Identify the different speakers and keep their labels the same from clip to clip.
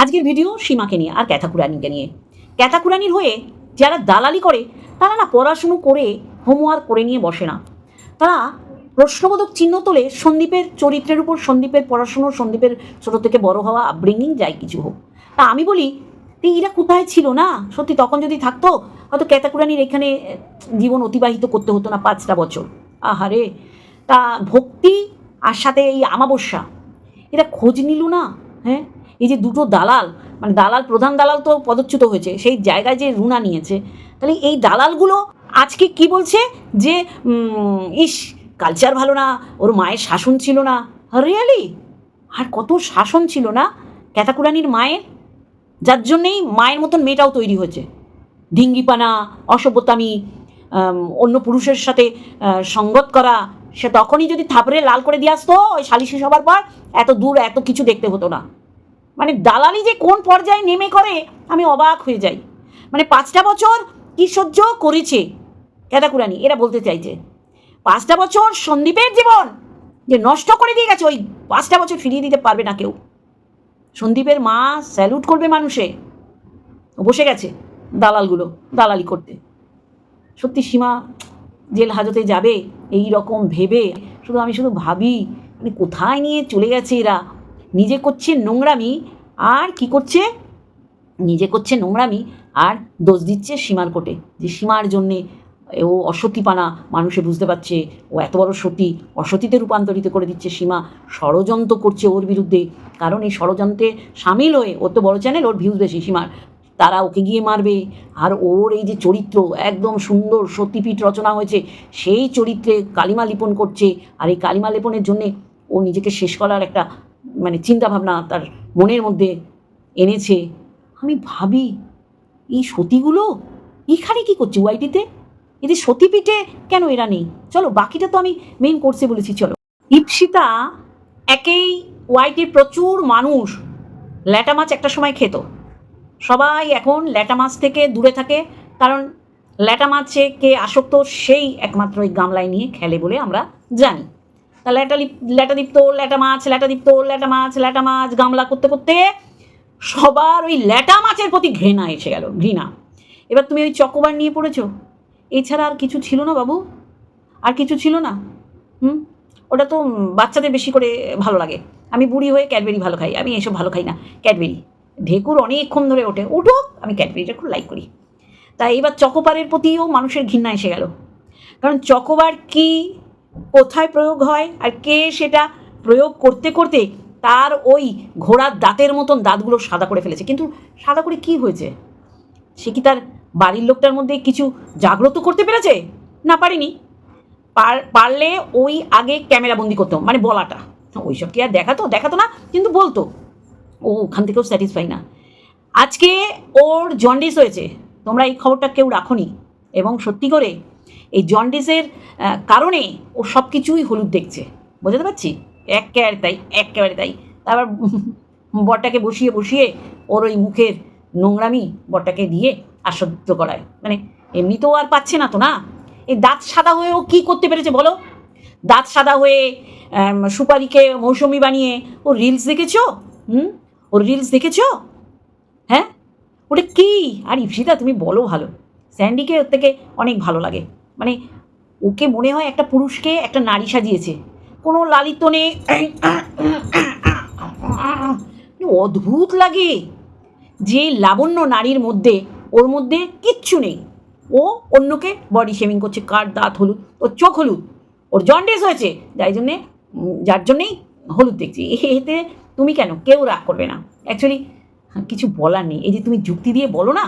Speaker 1: আজকের ভিডিও সীমাকে নিয়ে আর ক্যাথাকুরানিকে নিয়ে। ক্যাথাকুরানির হয়ে যারা দালালি করে, তারা না পড়াশুনো করে হোমওয়ার্ক করে নিয়ে বসে না। তারা প্রশ্নবোধক চিহ্ন তোলে সন্দীপের চরিত্রের উপর, সন্দীপের পড়াশুনো, সন্দীপের ছোটো থেকে বড় হওয়া আপব্রিঙ্গিং যাই কিছু হোক। তা আমি বলি এরা কোথায় ছিল না? সত্যি তখন যদি থাকতো, হয়তো ক্যাতাকুরানির এখানে জীবন অতিবাহিত করতে হতো না পাঁচটা বছর। আহারে তা ভক্তি আর সাথে এই আমাবস্যা, এরা খোঁজ নিল না? হ্যাঁ? এই যে দুটো দালাল মানে দালাল, প্রধান দালাল তো পদচ্যুত হয়েছে, সেই জায়গায় যে রুনা নিয়েছে, তাহলে এই দালালগুলো আজকে কি বলছে? যে ইস কালচার ভালো না, ওর মায়ের শাসন ছিল না। রিয়ালি আর কত শাসন ছিল না ক্যাতাকুরানির মায়ের? যার জন্যেই মায়ের মতন মেয়েটাও তৈরি হয়েছে। ডিঙ্গিপানা অসভ্যতামি অন্য পুরুষের সাথে সঙ্গত করা, সে তখনই যদি থাপড়ে লাল করে দিয়ে আসতো, ওই সালিশি সবার পর, এত দূর এত কিছু দেখতে হতো না। মানে দালালি যে কোন পর্যায়ে নেমে করে, আমি অবাক হয়ে যাই। মানে পাঁচটা বছর কি সহ্য করেছে? ক্যাতাকুরানি এরা বলতে চাইছে। পাঁচটা বছর সন্দীপের জীবন যে নষ্ট করে দিয়ে গেছে, ওই পাঁচটা বছর ফিরিয়ে দিতে পারবে না কেউ। সন্দীপের মা স্যালুট করবে মানুষে। বসে গেছে দালালগুলো, দালালি করতে। সত্যি সীমা জেল হাজতে যাবে এই রকম ভেবে, শুধু আমি শুধু ভাবি মানে কোথায় নিয়ে চলে গেছে এরা? নিজে করছে নোংরামি, আর কি করছে? নিজে করছে নোংরামি, আর দোষ দিচ্ছে সীমার কোটে যে সীমার জন্যে ও অসতীপানা মানুষে বুঝতে পারছে, ও এত বড় সতী, অসতীতে রূপান্তরিত করে দিচ্ছে সীমা, ষড়যন্ত্র করছে ওর বিরুদ্ধে। কারণ এই ষড়যন্ত্রে সামিল হয়ে, ওর তো বড় চ্যানেল ওর ভিউজ বেশি সীমার। তারা ওকে গিয়ে মারবে। আর ওর এই যে চরিত্র, একদম সুন্দর সতীপীঠ রচনা হয়েছে, সেই চরিত্রে কালিমা লিপন করছে। আর এই কালিমা লেপনের জন্যে ও নিজেকে শেষ করার একটা মানে চিন্তাভাবনা তার মনের মধ্যে এনেছে। আমি ভাবি, এই সতীগুলো? এখানে কি করছে ওয়াইটিতে এদের সতীপীঠে কেন এরা নেই? চলো, বাকিটা তো আমি মেন কোর্সে বলেছি, চলো। ইপসিতা একেই ওয়াইটির প্রচুর মানুষ। ল্যাটা মাছ একটা সময় খেত। সবাই এখন ল্যাটা মাছ থেকে দূরে থাকে, কারণ ল্যাটা মাছে কে আসক্ত সেই একমাত্র ওই গামলায় নিয়ে খেলে বলে আমরা জানি। ল্যাটা লিপ, ল্যাটা দীপ্ত, ল্যাটা মাছ, ল্যাটা দীপ্ত, ল্যাটা মাছ ল্যাটা মাছ, গামলা করতে করতে সবার ওই ল্যাটা মাছের প্রতি ঘৃণা এসে গেল, ঘৃণা। এবার তুমি ওই চকোবার নিয়ে পড়েছো? এছাড়া আর কিছু ছিল না বাবু? আর কিছু ছিল না? হুম? ওটা তো বাচ্চাদের বেশি করে ভালো লাগে। আমি বুড়ি হয়ে ক্যাডবেরি ভালো খাই, আমি এসব ভালো খাই না। ক্যাডবেরি। ঢেকুর অনেকক্ষণ ধরে ওঠে, উঠুক, আমি ক্যাডবেরিটা খুব লাইক করি। তাই এবার চকোবারের প্রতিও মানুষের ঘৃণা এসে গেল। কারণ চকোবার কি কোথায় প্রয়োগ হয় আর কে সেটা প্রয়োগ করতে করতে তার ওই ঘোড়ার দাঁতের মতন দাঁতগুলো সাদা করে ফেলেছে। কিন্তু সাদা করে কি হয়েছে? সে কি তার বাড়ির লোকটার মধ্যে কিছু জাগ্রত করতে পেরেছে? না, পারেনি। পার- পারলে ওই আগে ক্যামেরা বন্দি করতো মানে বলাটা। ওইসব কি আর দেখাতো? দেখাতো না, কিন্তু বলতো। ও ওখান থেকেও স্যাটিসফাই না। আজকে ওর জন্ডিস হয়েছে। তোমরা এই খবরটা কেউ রাখোনি। এবং সত্যি করে এই জন্ডিসের কারণে ও সব কিছুই হলুদ দেখছে। বোঝাতে পারছি? একেবারে তাই একেবারে তাই। তারপর বরটাকে বসিয়ে বসিয়ে ওর ওই মুখের নোংরামি বরটাকে দিয়ে আশ্বস্ত করায়। মানে এমনি তো আর পাচ্ছে না তো না? এই দাঁত সাদা হয়ে ও কী করতে পেরেছে বলো? দাঁত সাদা হয়ে সুপারিকে মৌসুমি বানিয়ে ও রিলস দেখেছ? হুম? ওর রিলস দেখেছ? হ্যাঁ? ওটা কি? আর ইপসিতা তুমি বলো ভালো। স্যান্ডিকে ওর থেকে অনেক ভালো লাগে। মানে ওকে মনে হয় একটা পুরুষকে একটা নারী সাজিয়েছে। কোনো লালিত্য নেই। অদ্ভুত লাগে যে লাবণ্য নারীর মধ্যে, ওর মধ্যে কিচ্ছু নেই। ও অন্যকে বডি শেমিং করছে, কার দাঁত হলুদ? ওর চোখ হলুদ। ওর জন্ডিস হয়েছে। যাই জন্যে, যার জন্যেই হলুদ দেখছি। এতে তুমি কেন? কেউ রাগ করবে না। অ্যাকচুয়ালি কিছু বলার নেই। এই যে তুমি যুক্তি দিয়ে বলো না,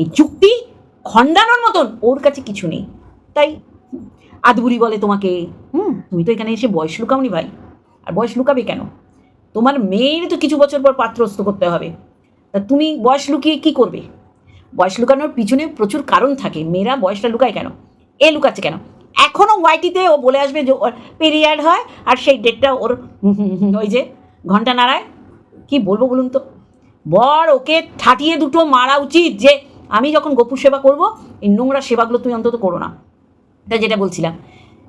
Speaker 1: এই যুক্তি খণ্ডানোর মতন ওর কাছে কিছু নেই। তাই আদবুড়ি বলে তোমাকে। হুম, তুমি তো এখানে এসে বয়স লুকাওনি ভাই। আর বয়স লুকাবে কেন? তোমার মেয়ের তো কিছু বছর পর পাত্রস্থ করতে হবে। তা তুমি বয়স লুকিয়ে কি করবে? বয়স লুকানোর পিছনে প্রচুর কারণ থাকে। মেয়েরা বয়সটা লুকায় কেন? এ লুকাচ্ছে কেন? এখনও ওয়াইটিতে ও বলে আসবে যে ওর পেরিয়াড হয়, আর সেই ডেটটা ওর ওই যে ঘণ্টা নাড়ায়। কি বলব বলুন তো? বর, ওকে ঠাটিয়ে দুটো মারা উচিত যে আমি যখন গোপুর সেবা করব, এই নোংরা সেবাগুলো তুমি অন্তত করো না। এটা যেটা বলছিলাম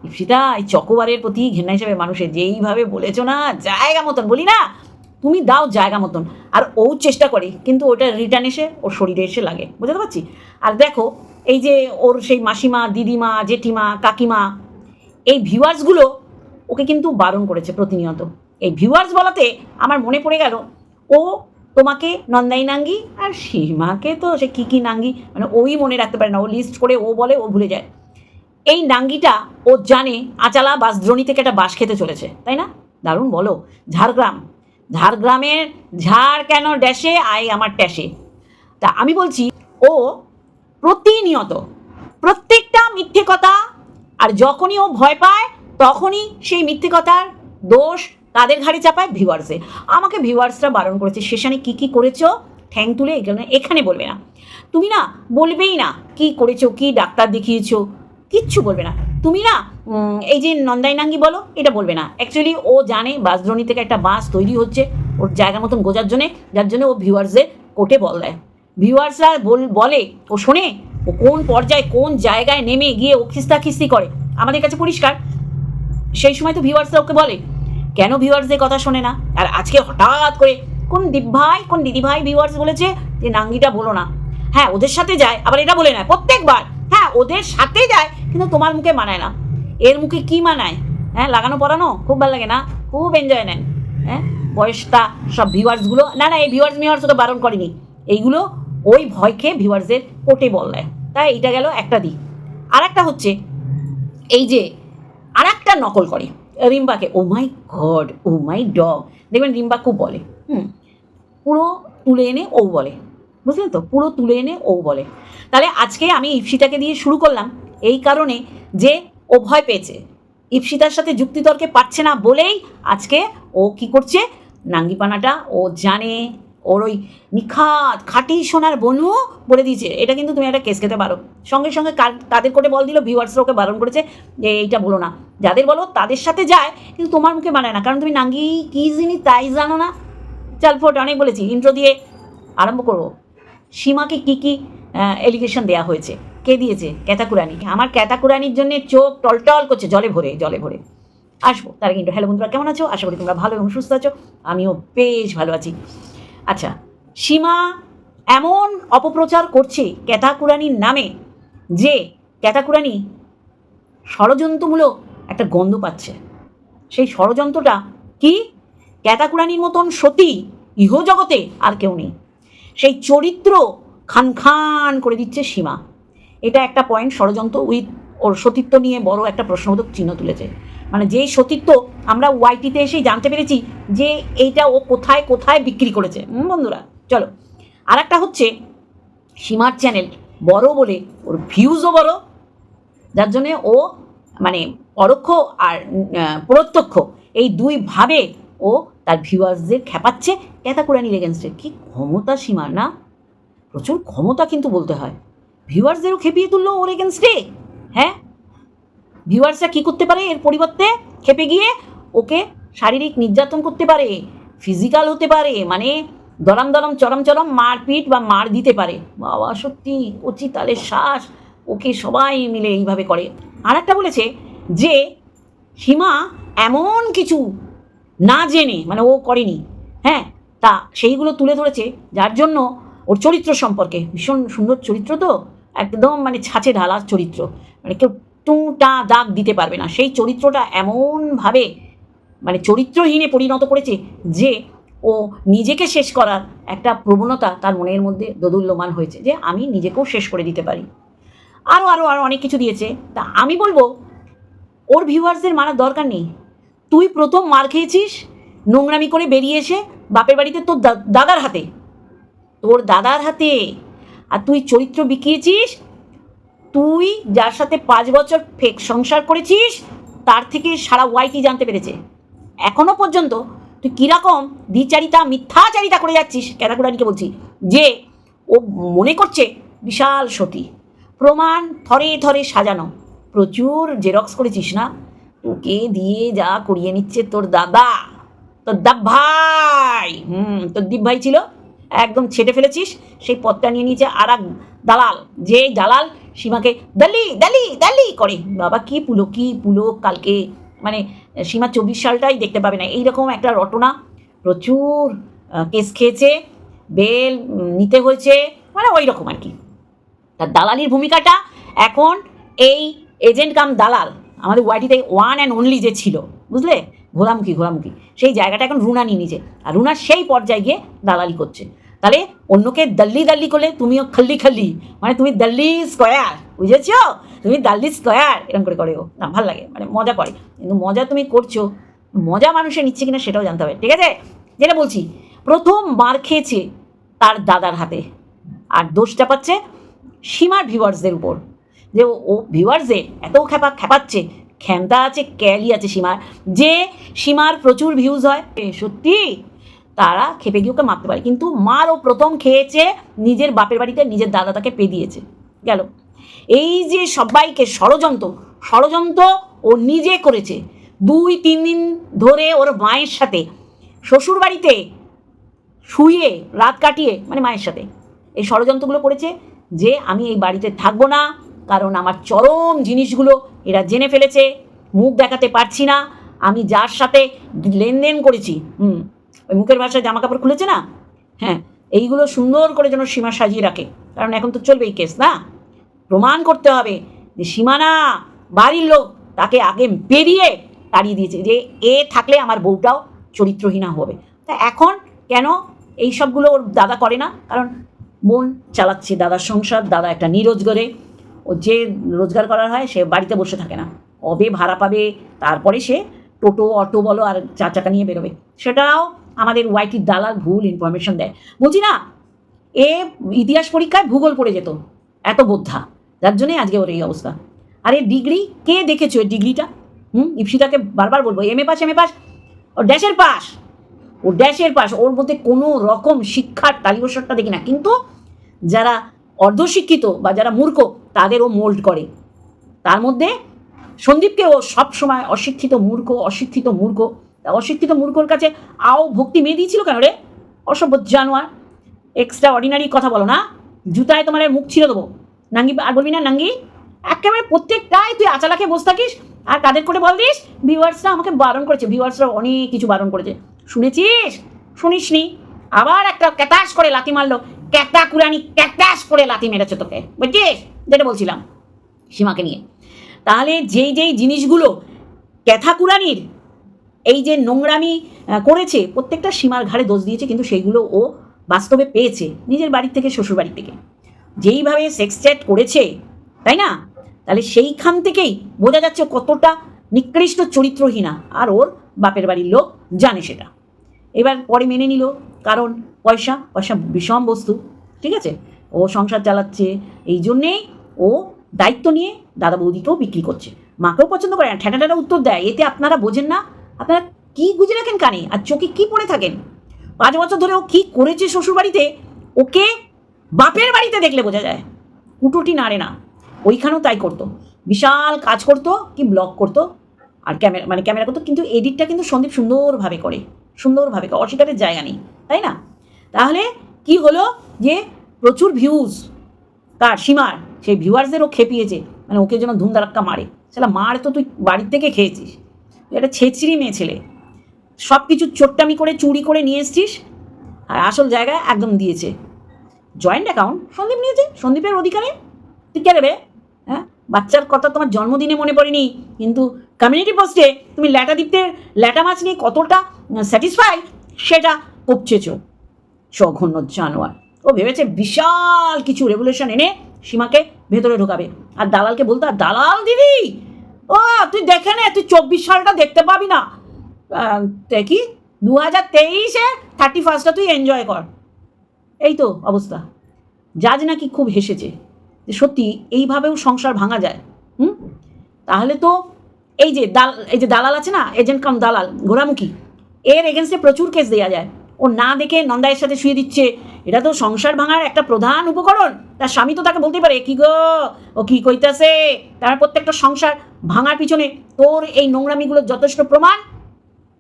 Speaker 1: ইপসিতা এই চকোবারের প্রতি ঘেন্না হিসেবে মানুষের যেইভাবে বলেছ না, জায়গা মতন বলি না, তুমি দাও জায়গা মতন। আর ও চেষ্টা করে, কিন্তু ওটা রিটার্ন এসে ওর শরীরে এসে লাগে, বুঝতে পারছি? আর দেখো, এই যে ওর সেই মাসিমা, দিদিমা, জেঠিমা, কাকিমা, এই ভিউয়ার্সগুলো ওকে কিন্তু বারণ করেছে প্রতিনিয়ত। এই ভিউয়ার্স বলাতে আমার মনে পড়ে গেল, ও তোমাকে নন্দাই নাঙ্গি আর সীমাকে তো সে কী কী নাঙ্গি মানে ওই মনে রাখতে পারে না, ও লিস্ট করে ও বলে, ও ভুলে যায়। এই নাঙ্গিটা ও জানে আচালা বাসদ্রণী থেকে একটা বাস খেতে চলেছে, তাই না? দারুণ বলো। ঝাড়গ্রাম। ঝাড়গ্রামের ঝাড় কেন ড্যাশে? আয় আমার ট্যাশে। তা আমি বলছি, ও প্রতিনিয়ত প্রত্যেকটা মিথ্যে কথা আর যখনই ও ভয় পায়, তখনই সেই মিথ্যে কথার দোষ তাদের ঘাড়ে চাপায় ভিউয়ার্সে আমাকে ভিউয়ার্সরা বারণ করেছে সেখানে কি কি করেছ? ঠ্যাং তুলে এখানে এখানে বলবে না। তুমি না বলবেই না, কি করেছ, কি ডাক্তার দেখিয়েছো? কিচ্ছু বলবে না। তুমি না এই যে নন্দাইনাঙ্গি বলো, এটা বলবে না। অ্যাকচুয়ালি ও জানে বাসদ্রণী থেকে একটা বাস তৈরি হচ্ছে ওর জায়গা মতন গোজার জন্যে, যার জন্য ও ভিউয়ার্সদের কোর্টে বল দেয়। ভিউয়ার্সরা বল, বলে, ও শোনে, ও কোন পর্যায়ে, কোন জায়গায় নেমে গিয়ে ও খিস্তা খিস্তি করে। আমাদের কাছে পরিষ্কার। সেই সময় তো ভিউয়ার্সরা ওকে বলে, কেন ভিউয়ার্সদের কথা শোনে না? আর আজকে হঠাৎ করে, কোন দিভাই কোন দিদিভাই ভিউয়ার্স বলেছে যে, নাঙ্গিটা বলো না। হ্যাঁ ওদের সাথে যায়, আবার এটা বলে না প্রত্যেকবার। হ্যাঁ ওদের সাথে যায়, কিন্তু তোমার মুখে মানায় না। এর মুখে কি মানায়? হ্যাঁ লাগানো পড়ানো খুব ভালো লাগে না? খুব এনজয় নেন। হ্যাঁ বয়সটা, সব ভিউয়ার্সগুলো না না, এই ভিউয়ার্স মিউয়ার্স ওকে বারণ করেনি। এইগুলো ওই ভয় খেয়ে ভিউয়ার্সদের কোটে বল দেয় তাই এইটা গেল একটা দিক। আর একটা হচ্ছে, এই যে আর একটা নকল করে রিম্বাকে ও মাই গড ও মাই ডগ দেখবেন রিম্বা খুব বলে, হুম, পুরো তুলে এনে ও বলে। বুঝলেন তো? পুরো তুলে এনে ও বলে। তাহলে আজকে আমি ইপসিতাকে দিয়ে শুরু করলাম এই কারণে যে ও ভয় পেয়েছে। ইপসিতার সাথে যুক্তিতর্কে পারছে না বলেই আজকে ও কি করছে? নাঙ্গিপানাটা ও জানে। ওর ওই নিখাত খাঁটি সোনার বনু বলে দিয়েছে। এটা কিন্তু তুমি একটা কেস খেতে পারো। সঙ্গে সঙ্গে কার- কাদের করে বল দিল? ভিউয়ার্সরা ওকে বারণ করেছে যে এইটা বলো না। যাদের বলো তাদের সাথে যায়, কিন্তু তোমার মুখে মানায় না। কারণ তুমি নাঙ্গি কী জিনিস তাই জানো না? চাল ফোট, অনেক বলেছি। ইন্ট্রো দিয়ে আরম্ভ করব। সীমাকে কি কি এলিগেশন দেওয়া হয়েছে, কে দিয়েছে, ক্যাতাকুরানি। আমার ক্যাতাকুরানির জন্য চোখ টলটল করছে, জলে ভরে জলে ভরে। আসব। তার কিন্তু হ্যালো বন্ধুরা, কেমন আছো? আশা করি তোমরা ভালো এবং সুস্থ আছো। আমিও বেশ ভালো আছি। আচ্ছা সীমা এমন অপপ্রচার করছে ক্যাতাকুরানির নামে যে ক্যাতাকুরানি ষড়যন্ত্রমূলক একটা গন্ধ পাচ্ছে। সেই ষড়যন্ত্রটা কি? ক্যাতাকুরানির মতন সতী ইহজগতে আর কেউ নেই। সেই চরিত্র খান খান করে দিচ্ছে সীমা। এটা একটা পয়েন্ট ষড়যন্ত্র উইথ ওর সতীত্ব নিয়ে বড় একটা প্রশ্নবোধক চিহ্ন তুলেছে। মানে যেই সতীত্ব আমরা ওয়াইটিতে এসেই জানতে পেরেছি যে এইটা ও কোথায় কোথায় বিক্রি করেছে। বন্ধুরা, চলো। আর একটা হচ্ছে সীমার চ্যানেল বড় বলে ওর ভিউজও বড়, যার জন্যে ও মানে পরোক্ষ আর প্রত্যক্ষ এই দুইভাবে ও তার ভিউয়ার্সদের খেপাচ্ছে ক্যাতাকুরানির এগেনস্টে কি ক্ষমতা সীমা, না? প্রচুর ক্ষমতা কিন্তু বলতে হয়। ভিউয়ার্সদেরও খেপিয়ে তুললো ওর এগেনস্টে হ্যাঁ? ভিউয়ার্সরা কী করতে পারে এর পরিবর্তে? খেপে গিয়ে ওকে শারীরিক নির্যাতন করতে পারে ফিজিক্যাল হতে পারে মানে দরম দরম চরম চরম মারপিট বা মার দিতে পারে। বাবা, সত্যি, কচি তালের শ্বাস, ওকে সবাই মিলে এইভাবে করে। আর একটা বলেছে যে, সীমা এমন কিছু না জেনে মানে ও করেনি হ্যাঁ? তা সেইগুলো তুলে ধরেছে, যার জন্য ওর চরিত্র সম্পর্কে, ভীষণ সুন্দর চরিত্র তো, একদম মানে ছাঁচে ঢালা চরিত্র মানে কেউ টুঁটা দাগ দিতে পারবে না। সেই চরিত্রটা এমনভাবে মানে চরিত্রহীনে পরিণত করেছে যে, ও নিজেকে শেষ করার একটা প্রবণতা তার মনের মধ্যে দোদুল্যমান হয়েছে যে, আমি নিজেকেও শেষ করে দিতে পারি। আরও আরও আরও অনেক কিছু দিয়েছে। তা আমি বলব, ওর ভিউয়ার্সদের মারার দরকার নেই। তুই প্রথম মার খেয়েছিস, নোংরামি করে বেরিয়ে এসে বাপের বাড়িতে তোর দাদার হাতে। তোর দাদার হাতে। আর তুই চরিত্র বিকিয়েছিস, তুই যার সাথে পাঁচ বছর ফেক সংসার করেছিস, তার থেকে সারা ওয়াইটি জানতে পেরেছে? এখনও পর্যন্ত তুই কীরকম দ্বিচারিতা, মিথ্যাচারিতা করে যাচ্ছিস ক্যারাকুরানিকে বলছি, যে ও মনে করছে বিশাল সতী। প্রমাণ থরে থরে সাজানো। প্রচুর জেরক্স করেছিস না? তোকে দিয়ে যা করিয়ে নিচ্ছে তোর দাদা? তোর দাব ভাই! হুম, তোর দীপ ভাই ছিল? একদম ছেটে ফেলেছিস? সেই পথটা নিয়ে নিয়েছে আর এক দালাল। যে দালাল সীমাকে দালি দালি দালি করে। বাবা, কি পুলো কি পুলো কালকে? মানে সীমা চব্বিশ সালটাই দেখতে পাবে না। এইরকম একটা রটনা। প্রচুর কেস খেয়েছে। বেল নিতে হয়েছে। মানে ওই রকম আর কি। তার দালালির ভূমিকাটা এখন এই এজেন্ট কাম দালাল। আমাদের ওয়াইটিতে ওয়ান অ্যান্ড অনলি যে ছিল, বুঝলে? ঘোরামুখী ঘোরামুখী সেই জায়গাটা এখন রুনা নিয়ে নিয়েছে। আর রুনা সেই পর্যায়ে গিয়ে দালালি করছে। তাহলে অন্যকে দাল্লি দাল্লি করলে তুমিও খাল্লি খাল্লি মানে তুমি দাল্লি স্কোয়ার বুঝেছ? তুমি দাল্লি স্কোয়ার এরকম করে করে ও। না, ভালো লাগে মানে মজা করে। কিন্তু মজা তুমি করছ, মজা মানুষে নিচ্ছে কিনা সেটাও জানতে হবে, ঠিক আছে? যেটা বলছি, প্রথম মার খেয়েছে তার দাদার হাতে। আর দোষটা পাচ্ছে সীমার ভিউয়ার্সদের উপর। যে ও- ভিউয়ার্সদের এত খ্যাপা খ্যাপাচ্ছে, ক্ষমতা আছে, ক্যালি আছে সীমার। যে সীমার প্রচুর ভিউজ হয় সত্যি? তারা খেপে গিয়ে ওকে মারতে পারে। কিন্তু মার ও প্রথম খেয়েছে, নিজের বাপের বাড়িতে নিজের দাদা তাকে পেয়ে দিয়েছে গেল। এই যে সবাইকে ষড়যন্ত্র ষড়যন্ত্র ও নিজে করেছে। দুই, তিন দিন ধরে ওর মায়ের সাথে, শ্বশুর বাড়িতে শুয়ে রাত কাটিয়ে মানে মায়ের সাথে, এই ষড়যন্ত্রগুলো করেছে যে, আমি এই বাড়িতে থাকব না কারণ আমার চরম জিনিসগুলো এরা জেনে ফেলেছে। মুখ দেখাতে পারছি না। আমি যার সাথে লেনদেন করেছি, হুম, ওই মুখের ভাষায় জামা কাপড় খুলেছে না? হ্যাঁ এইগুলো সুন্দর করে যেন সীমা সাজিয়ে রাখে। কারণ এখন তো চলবে এই কেস, না? প্রমাণ করতে হবে যে সীমানা বাড়ির লোক তাকে আগে বেরিয়ে তাড়িয়ে দিয়েছে যে এ থাকলে আমার বউটাও চরিত্রহীনা হবে। তা এখন কেন এই সবগুলো ওর দাদা করে না? কারণ বোন চালাচ্ছে দাদার সংসার, দাদা একটা নিরোজগারে। ও যে রোজগার করার হয় সে বাড়িতে বসে থাকে না। কবে ভাড়া পাবে, তারপরে সে টোটো, অটো বলো আর চার চাকা নিয়ে বেরোবে। সেটাও আমাদের ওয়াইটির দালাল ভুল ইনফরমেশন দেয়। বলছি না? এ ইতিহাস পরীক্ষায় ভূগোল পড়ে যেত। এত বোদ্ধা। যার জন্যে আজকে ওর এই অবস্থা। আর এর ডিগ্রি কে দেখেছ এর ডিগ্রিটা? হুম? ইপসিতাকে বারবার বলব, M A pass, M A pass. ও ড্যাশের পাস। ও ড্যাশের পাস। ওর মধ্যে কোনো রকম শিক্ষার তালিবসরটা দেখি না। কিন্তু যারা অর্ধশিক্ষিত বা যারা মূর্খ তাদের ও মোল্ড করে। তার মধ্যে সন্দীপকে ও সবসময় অশিক্ষিত মূর্খ অশিক্ষিত মূর্খ অশিক্ষিত মূর্খর কাছে আও ভক্তি মেয়ে দিয়েছিল কেন রে? অসভ্য জানোয়ার। এক্সট্রা অর্ডিনারি কথা বলো না। জুতায় তোমার মুখ ছিঁড়ে দেবো। নাঙ্গি, আর বলবি না, নাঙ্গি? একেবারে প্রত্যেকটাই তুই আচালাকে বসে থাকিস আর কাদের করে বল দিস? ভিউয়ার্সরা আমাকে বারণ করেছে। ভিউয়ার্সরা অনেক কিছু বারণ করেছে। শুনেছিস? শুনিসনি? আবার একটা ক্যাটাস করে লাথি মারলো। ক্যাটা কুরানি ক্যাটাস করে লাথি মেরেছে তোকে। বুঝছিস? যেটা বলছিলাম, সীমাকে নিয়ে। তাহলে যেই যেই জিনিসগুলো ক্যাথাকুরানির এই যে নোংরামি করেছে, প্রত্যেকটা সীমার ঘাড়ে দোষ দিয়েছে, কিন্তু সেইগুলো ও বাস্তবে পেয়েছে নিজের বাড়ি থেকে শ্বশুর বাড়ি থেকে। যেইভাবে সেক্স চ্যাট করেছে, তাই না? তাহলে সেইখান থেকেই বোঝা যাচ্ছে কতটা নিকৃষ্ট চরিত্রহীনা, আর ওর বাপের বাড়ির লোক জানে সেটা। এবার পরে মেনে নিল, কারণ পয়সা পয়সা বিষম বস্তু, ঠিক আছে? ও সংসার চালাচ্ছে, এই জন্যেই ও দায়িত্ব নিয়ে দাদা বৌদিকেও বিক্রি করছে। মাকেও পছন্দ করে না ঠ্যাটা ঠ্যাটা উত্তর দেয়, এতে আপনারা বোঝেন না, আপনারা কি গুজে রাখেন কানে আর চোখে কি পড়ে থাকেন? পাঁচ বছর ধরে ও কী করেছে শ্বশুরবাড়িতে? ওকে বাপের বাড়িতে দেখলে বোঝা যায়, কুটোটি নাড়ে না। ওইখানেও তাই করতো, বিশাল কাজ করতো কি ব্লগ করতো, আর ক্যামেরা মানে ক্যামেরা করতো, কিন্তু এডিটটা কিন্তু সন্দীপ সুন্দরভাবে করে সুন্দরভাবে করে, অস্বীকারের জায়গা নেই, তাই না? তাহলে কি হলো যে প্রচুর ভিউজ কার সীমার সেই ভিউয়ার্সদেরও খেপিয়েছে মানে ওকে যেন ধুমধারাক্কা মারে। সেটা মার তো তুই বাড়ির থেকে খেয়েছিস। তুই একটা ছেচড়ি মেয়ে ছেলে। সব কিছু চোট্টামি করে, চুরি করে নিয়ে এসছিস আর আসল জায়গায় একদম দিয়েছে। জয়েন্ট অ্যাকাউন্ট সন্দীপ নিয়েছে, সন্দীপের অধিকারে। তুই কে রে? হ্যাঁ? বাচ্চার কথা তোমার জন্মদিনে মনে পড়েনি, কিন্তু কমিউনিটি পোস্টে তুমি ল্যাটা দিতে ল্যাটা মাছ নিয়ে কতটা স্যাটিসফাই সেটা উপচেছো। জঘন্য জানোয়ার। ও ভেবেছে বিশাল কিছু রেভুলেশন এনে সীমাকে ভেতরে ঢোকাবে। আর দালালকে বলতো আর দালাল দিদি! ও, তুই দেখে নে, তুই চব্বিশ সালটা দেখতে পাবি না। কি? দু হাজার তেইশে থার্টি ফার্স্টটা তুই এনজয় কর। এই তো অবস্থা। জাজ নাকি খুব হেসেছে যে সত্যি এইভাবেও সংসার ভাঙা যায়। হুম? তাহলে তো এই যে দাল, এই যে দালাল আছে না এজেন্ট কাম দালাল ঘোরামুখী এর এগেনস্টে প্রচুর কেস দেওয়া যায়। ও না দেখে নন্দায়ের সাথে শুয়ে দিচ্ছে এটা তো সংসার ভাঙার একটা প্রধান উপকরণ। তার স্বামী তো তাকে বলতে পারে কি গো? ও কি কইতাছে? তার প্রত্যেকটা সংসার ভাঙার পিছনে তোর এই নোংরামিগুলোর যথেষ্ট প্রমাণ?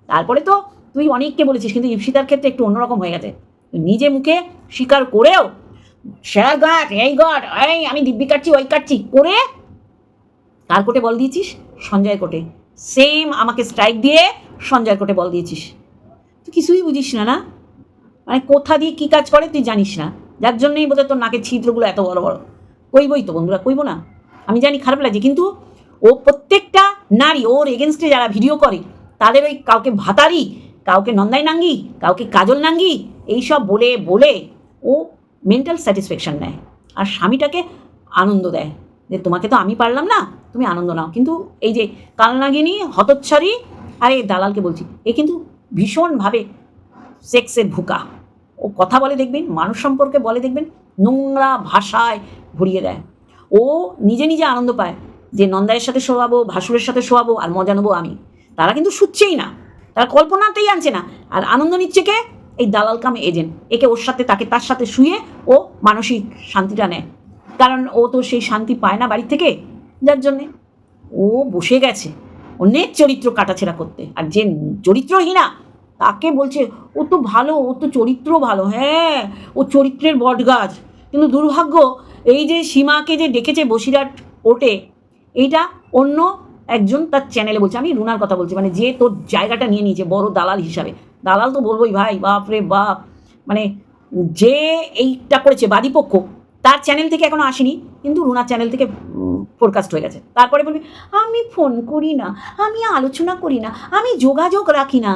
Speaker 1: তারপরে তো তুই অনেককে বলেছিস, কিন্তু ইপসিতার ক্ষেত্রে একটু অন্যরকম হয়ে গেছে। নিজে মুখে স্বীকার করেও স্যার গাট এই গড, এই আমি দিব্যি কাটছি, ওই কাটছি করে কার কোটে বল দিয়েছিস? সঞ্জয় কোটে। সেম আমাকে স্ট্রাইক দিয়ে সঞ্জয়ের কোটে বল দিয়েছিস। তুই কিছুই বুঝিস না না? মানে কোথা দিয়ে কী কাজ করে তুই জানিস না। যার জন্যই বোধহয় তোর নাকের ছিদ্রগুলো এত বড় বড়। কইবই তো বন্ধুরা, কইব না। আমি জানি খারাপ লাগছে, কিন্তু ও প্রত্যেকটা নারী ওর এগেনস্টে যারা ভিডিও করে, তাদের ওই কাউকে ভাতারি, কাউকে নন্দাই নাঙ্গি, কাউকে কাজল নাঙ্গি, এইসব বলে বলে ও মেন্টাল স্যাটিসফ্যাকশন নেয়। আর স্বামীটাকে আনন্দ দেয় যে তোমাকে তো আমি পারলাম না, তুমি আনন্দ নাও। কিন্তু এই যে কালনাগিনী হতচ্ছারি আর এই দালালকে বলছি, এ কিন্তু ভীষণভাবে সেক্সের ভুকা। ও কথা বলে দেখবেন, মানুষ সম্পর্কে বলে দেখবেন, নোংরা ভাষায় ভরিয়ে দেয়। ও নিজে নিজে আনন্দ পায় যে নন্দায়ের সাথে শোয়াবো, ভাসুরের সাথে শোয়াবো আর মজা নেব আমি। তারা কিন্তু শুচ্ছেই না, তারা কল্পনাতেই আনছে না। আর আনন্দ নিচ্ছে কে? এই দালাল কাম এজেন্ট একে ওর সাথে, তাকে তার সাথে শুয়ে ও মানসিক শান্তিটা নেয়। কারণ ও তো সেই শান্তি পায় না বাড়ির থেকে, যার জন্যে ও বসে গেছে অনেক চরিত্র কাটাছেড়া করতে। আর যে চরিত্রহীনা তাকে বলছে, ও তো ভালো, ও তো চরিত্র ভালো হ্যাঁ ও চরিত্রের বটগাছ। কিন্তু দুর্ভাগ্য, এই যে সীমাকে যে ডেকেছে বসিরহাট কোর্টে এইটা অন্য একজন তার চ্যানেলে বলছে। আমি রুনার কথা বলছি মানে যে তোর জায়গাটা নিয়ে নিয়েছে, বড় দালাল হিসাবে। দালাল তো বলবোই, ভাই, বাপ রে, বাপ। মানে যে এইটা করেছে বাদীপক্ষ, তার চ্যানেল থেকে এখনও আসেনি, কিন্তু রুনার চ্যানেল থেকে ফোরকাস্ট হয়ে গেছে। তারপরে বলবি, আমি ফোন করি না, আমি আলোচনা করি না, আমি যোগাযোগ রাখি না।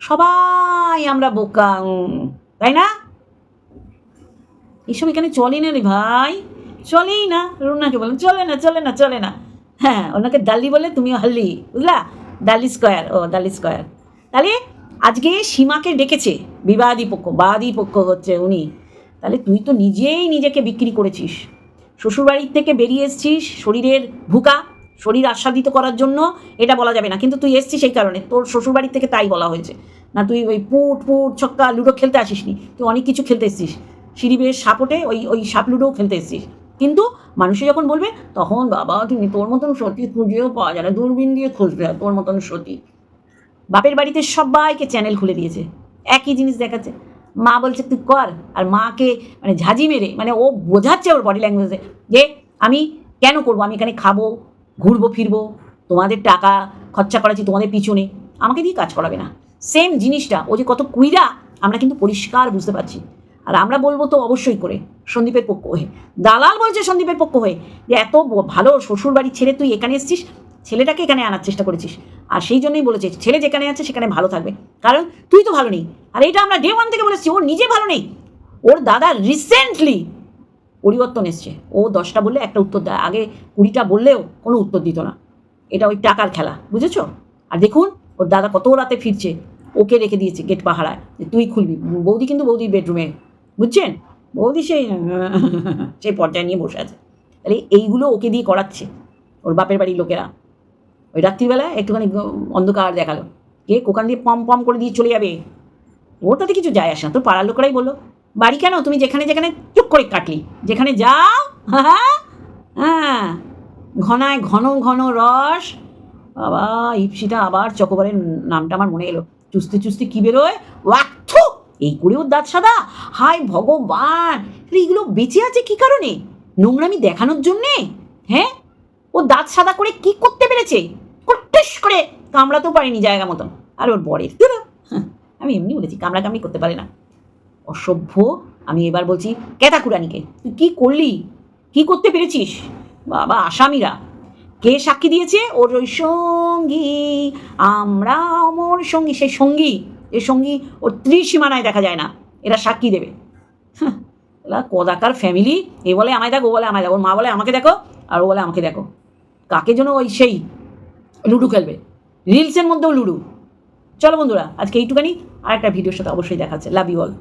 Speaker 1: সবাই আমরা বোকা তাই না? এইসব এখানে চলে না রে ভাই? চলেই না, রুনাকে বলেন চলে না চলে না চলে না। হ্যাঁ ওনাকে দাল্লি বলে তুমিও হাল্লি বুঝলা? দাল্লি স্কোয়ার, ও দাল্লি স্কোয়ার। তাহলে আজকে সীমাকে ডেকেছে, বিবাদী পক্ষ, বাদী পক্ষ হচ্ছে উনি। তাহলে তুই তো নিজেই নিজেকে বিক্রি করেছিস। শ্বশুরবাড়ির থেকে বেরিয়ে এসছিস, শরীরের ভুকা। শরীর আস্বাদিত করার জন্য এটা বলা যাবে না। কিন্তু তুই এসছিস সেই কারণে। তোর শ্বশুরবাড়ির থেকে তাই বলা হয়েছে। না, তুই ওই পুট পুট, ছক্কা, লুডো খেলতে আসিসনি। তুই অনেক কিছু খেলতে এসছিস। সিঁড়িবের সাপোটে ওই ওই সাপ লুডোও খেলতে এসছিস। কিন্তু মানুষে যখন বলবে, তখন বাবা, তুমি তোর মতন সতী খুঁজেও পাওয়া যায় না। দূরবীন দিয়ে খুঁজবে তোর মতন সতী। বাপের বাড়িতে সবাইকে চ্যানেল খুলে দিয়েছে। একই জিনিস দেখাচ্ছে। মা বলছে, তুই কর। আর মাকে মানে ঝাঁঝি মেরে মানে ও বোঝাচ্ছে ওর বডি ল্যাঙ্গুয়েজে যে, আমি কেন করব? আমি এখানে খাব ঘুরবো, ফিরবো, তোমাদের টাকা খরচা করাচ্ছি তোমাদের পিছনে আমাকে দিয়ে কাজ করাবে না। সেম জিনিসটা, ও যে কত কুইরা, আমরা কিন্তু পরিষ্কার বুঝতে পারছি। আর আমরা বলব তো অবশ্যই করে, সন্দীপের পক্ষ হয়ে। দালাল বলছে সন্দীপের পক্ষ হয়ে, যে এত ভালো শ্বশুর বাড়ি ছেড়ে তুই এখানে এসেছিস, ছেলেটাকে এখানে আনার চেষ্টা করেছিস। আর সেই জন্যই বলেছে, ছেলে যেখানে আছে সেখানে ভালো থাকবে। কারণ তুই তো ভালো নেই। আর এটা আমরা ডে ওয়ান থেকে বলেছি ওর নিজে ভালো নেই। ওর দাদা রিসেন্টলি পরিবর্তন এসছে। ও দশটা বললে একটা উত্তর দেয়। আগে কুড়িটা বললেও কোনো উত্তর দিত না। এটা ওই টাকার খেলা, বুঝেছ? আর দেখুন, ওর দাদা কত রাতে ফিরছে। ওকে রেখে দিয়েছে গেট পাহারায় যে তুই খুলবি। বৌদি কিন্তু বৌদির বেডরুমে, বুঝছেন? বৌদি সেই সেই পর্যায়ে নিয়ে বসে আছে। তাহলে এইগুলো ওকে দিয়ে করাচ্ছে ওর বাপের বাড়ির লোকেরা। ওই রাত্রিবেলায় একটুখানি অন্ধকার দেখাল। কে কোকান দিয়ে পম পম করে দিয়ে চলে যাবে? ওর তাতে কিছু যায় আসে না। তোর পাড়ার লোকেরাই বলল বাড়ি কেন? তুমি যেখানে যেখানে চুপ করে কাটলি। যেখানে যাও হ্যাঁ হ্যাঁ ঘনায় ঘন ঘন রস। বাবা ইপসিটা আবার চকোবারের নামটা আমার মনে এলো। চুস্তে চুস্তে কী বেরোয়? ওয়াক্থু এই করে ওর দাঁত সাদা। হায় ভগবান! এগুলো বেঁচে আছে কি কারণে? নোংরামি দেখানোর জন্যে? হ্যাঁ? ও দাঁত সাদা করে কি করতে পেরেছে? কট্টেস করে কামড়াতেও পারেনি জায়গা মতন। আর ওর বরের। হ্যাঁ, আমি এমনি বলেছি কামড়া কামড়ি করতে পারে না। অসভ্য। আমি এবার বলছি কেতা কুরানিকে তুই কী করলি? কি করতে পেরেছিস? বাবা, আসামিরা। কে সাক্ষী দিয়েছে? ওর ওই সঙ্গী। আমরা অমর সঙ্গী, সেই সঙ্গী। এ সঙ্গী ওর ত্রিসীমানায় দেখা যায় না। এরা সাক্ষী দেবে। এরা কদাকার ফ্যামিলি এ বলে আমায় দেখো, ও বলে আমায় দেখো। ওর মা বলে, আমাকে দেখো। আর ও বলে, আমাকে দেখো। কাকে যেন ওই সেই লুডো খেলবে। রিলসের মধ্যেও লুডু। চলো বন্ধুরা, আজকে এইটুখানি। আর একটা ভিডিওর সাথে অবশ্যই দেখাচ্ছে লাভ ইউ অল